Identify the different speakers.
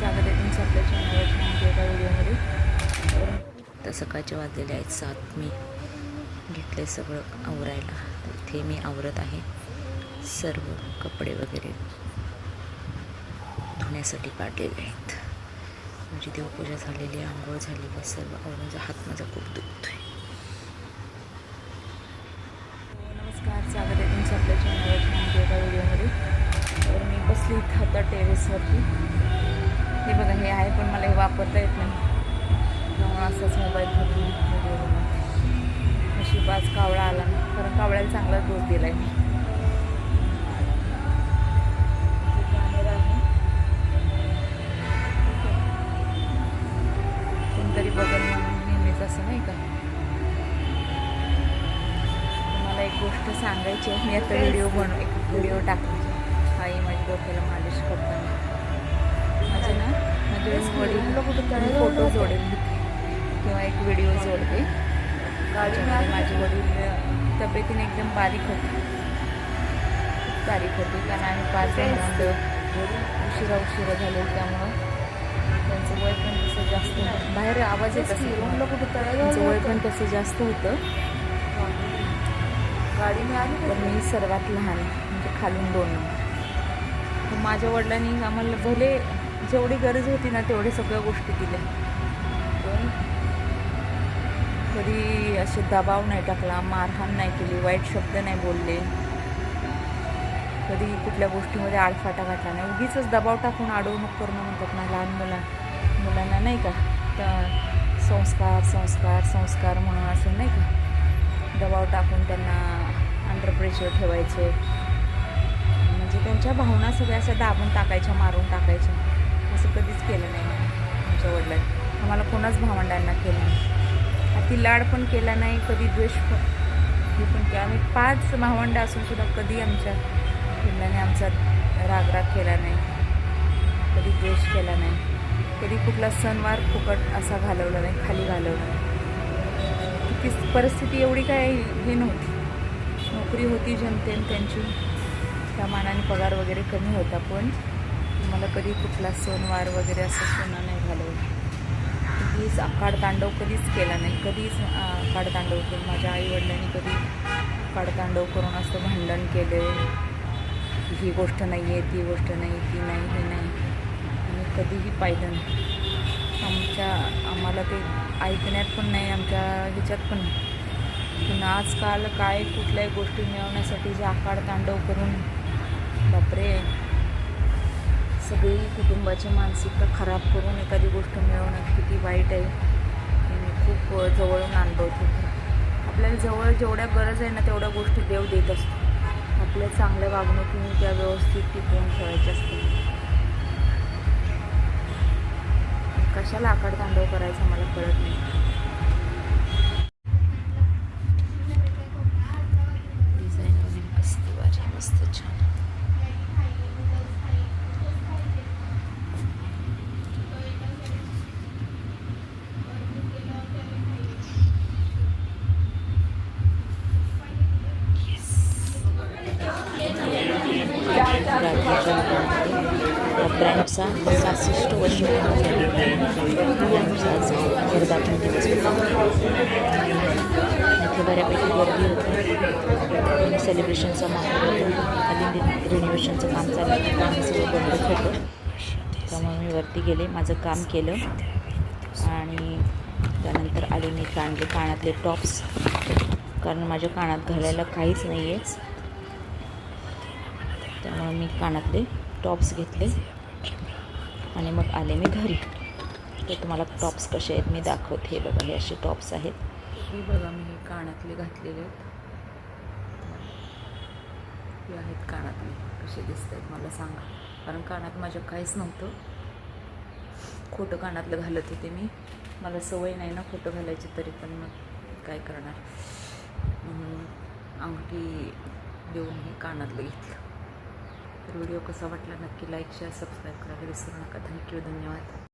Speaker 1: स्वागत आहे तुमचं आपल्या चॅनलवर एका व्हिडिओमध्ये. तर सकाळचे वाजलेले आहेत सात. मी घेतले सगळं आवरायला. इथे मी आवरत आहे सर्व कपडे वगैरे धुण्यासाठी काढलेले आहेत. माझी देवपूजा झालेली आहे आंघोळ झालेली आहे सर्व आवरून हात माझा खूप दुखतोय. नमस्कार. स्वागत आहे तुमचं आपल्या चॅनलवर एका व्हिडिओमध्ये. तर मी बसली इथं आता टेरेसवरती हे बघा हे आहे पण मला हे वापरता येत नाही. त्यामुळे असंच मोबाईल घेऊन नशीब आज कावळा आला. ना कारण कावळ्याला चांगला डोस दिला आहे बघल म्हणून नेहमीच असं नाही का? मला एक गोष्ट सांगायची आहे. मी आता व्हिडिओ बनव एक व्हिडिओ टाकला आई माझ्या डोक्याला मालिश करताना. माझे वडील फोटो जोडेल? किंवा एक व्हिडिओ जोडते? ज्याच्यामध्ये माझे वडील तब्येतीने एकदम बारीक होते. बारीक होते. कारण आम्ही पाच उशिरा उशिरा झालो त्यामुळं. त्यांचं वय पण तसं जास्त बाहेर आवाज येत. त्यांचं वय पण तसं जास्त होतं. गाडी मिळाली तर मी सर्वात लहान म्हणजे खालून दोन. माझ्या वडिलांनी आम्हाला भले जेवढी गरज होती ना तेवढी सगळ्या गोष्टी दिल्या. पण कधी असे दबाव नाही टाकला मारहाण नाही केली वाईट शब्द नाही बोलले. कधी कुठल्या गोष्टीमध्ये आडफाटा घातला नाही. उगीच दबाव टाकून अडवणूक करणं म्हणतात ना लहान मुला मुलांना नाही का? तर संस्कार संस्कार संस्कार म्हणून असं नाही का? दबाव टाकून त्यांना अंडर प्रेशर ठेवायचे. म्हणजे त्यांच्या भावना सगळ्या अशा दाबून टाकायच्या मारून टाकायच्या. असं कधीच केलं नाही आमच्या वडिलांनी. आम्हाला कोणाच भावंडांना केलं नाही. अति लाड पण केला नाही कधी द्वेष पण. हे पण केला. आम्ही पाच भावंड असून सुद्धा कधी आमच्या वडिलांनी आमचा रागराग केला नाही. कधी द्वेष केला नाही. कधी कुठला सणवार फुकट असा घालवला नाही खाली घालवला नाही. ती परिस्थिती एवढी काय हे नव्हती. नोकरी होती जनतेन त्यांची. त्या मानाने पगार वगैरे कमी होता पण मला कधी कुठला सणवार वगैरे असं सोनं नाही घालवलं कधीच अकाडतांडव कधीच केला नाही. कधीच आकाड करून केलं. माझ्या आईवडिलांनी कधी अकाडतांडव करून असं भांडण केलं. ही गोष्ट नाही आहे ती गोष्ट नाही ती नाही ही नाही. आम्ही कधीही पाहिलं नाही. आमच्या आम्हाला ते ऐकण्यात पण नाही आमच्या ह्याच्यात पण नाही. पण आजकाल काय कुठल्याही गोष्टी मिळवण्यासाठी जे आकाड तांडव करून बापरे! सगळी कुटुंबाची मानसिकता खराब करून एखादी गोष्ट मिळवणं किती वाईट आहे हे मी खूप जवळून अनुभवते. आपल्याला जवळ जेवढ्या गरज आहे ना तेवढ्या गोष्टी देव देत असतो. आपल्या चांगल्या वागणुकीने त्या व्यवस्थित टिकवून ठेवायच्या असतात. कशाला आकाड तांडव करायचा मला कळत नाही. डिझाईन वगैरे मस्त मस्त छान. ब्रँडचा सहासष्ट वर्ष वर्धापन दिवस इथे बऱ्यापैकी गर्दी होती. सेलिब्रेशनचा माहोल होता. खाली रिनोव्हेशनचं काम चालू होतं. काम सगळं बंद होतं. त्यामुळे मी वरती गेले. माझं काम केलं. आणि त्यानंतर आले मी काढले कानातले टॉप्स कारण माझ्या कानात घालायला काहीच नाही आहे त्यामुळे मी कानातले टॉप्स घेतले. आणि मग आले मी घरी. तर तुम्हाला टॉप्स कसे आहेत मी दाखवते. हे बघा हे असे टॉप्स आहेत. हे बघा मी हे कानातले घातलेले आहेत. हे आहेत कानातले. कसे दिसत आहेत मला सांगा. कारण कानात माझ्या काहीच नव्हतं. खोटं कानातलं घालत होते मी. मला सवय नाही ना खोटं घालायची तरी पण मग काय करणार? म्हणून अंगठी देऊन हे कानातलं घेतलं. तर व्हिडिओ कसा वाटला नक्की लाईक शेअर सबस्क्राईब करायला विसरू नका. थँक्यू धन्यवाद.